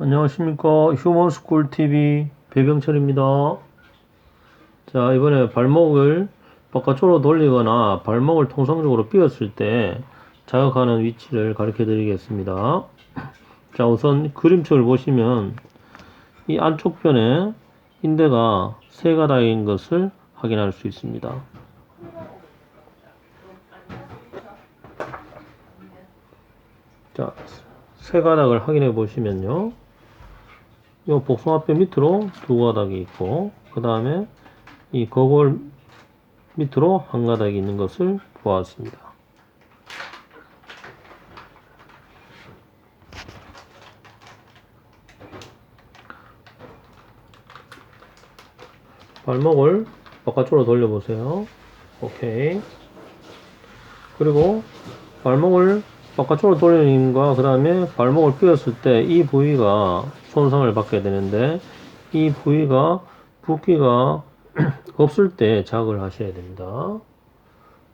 안녕하십니까 휴먼스쿨 TV 배병철입니다. 자 이번에 발목을 바깥쪽으로 돌리거나 발목을 통상적으로 삐었을 때 자극하는 위치를 가르쳐 드리겠습니다. 자 우선 그림책을 보시면 이 안쪽 변에 인대가 세 가닥인 것을 확인할 수 있습니다. 자, 세 가닥을 확인해 보시면요. 이 복숭아뼈 밑으로 두 가닥이 있고, 그 다음에 이 거골 밑으로 한 가닥이 있는 것을 보았습니다. 발목을 바깥쪽으로 돌려보세요. 오케이. 그리고 발목을 바깥쪽으로 돌리는 것과 그 다음에 발목을 삐었을 때 이 부위가 손상을 받게 되는데 이 부위가 붓기가 없을 때 자극을 하셔야 됩니다.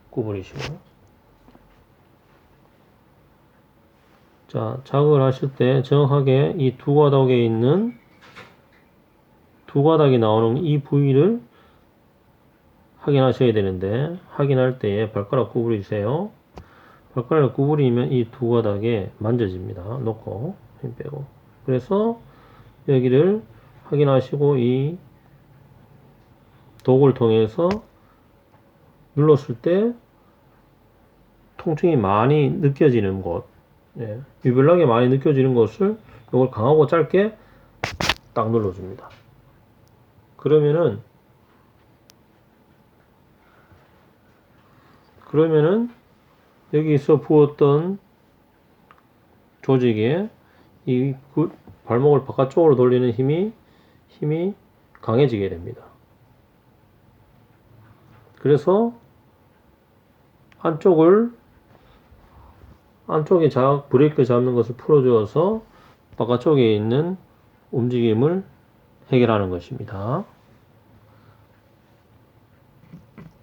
구부리시고 자 자극을 하실 때 정확하게 이 두 가닥에 있는 두 가닥이 나오는 이 부위를 확인하셔야 되는데 확인할 때에 발가락 구부리세요. 발가락을 구부리면 이 두 가닥에 만져집니다. 놓고 힘 빼고 그래서 여기를 확인하시고 이 도구를 통해서 눌렀을 때 통증이 많이 느껴지는 곳 예, 유별나게 많이 느껴지는 곳을 이걸 강하고 짧게 딱 눌러줍니다. 그러면은 그러면은 여기서 부었던 조직에 이그 발목을 바깥쪽으로 돌리는 힘이 힘이 강해지게 됩니다. 그래서 안쪽을 안쪽에 자 브레이크 잡는 것을 풀어주어서 바깥쪽에 있는 움직임을 해결하는 것입니다.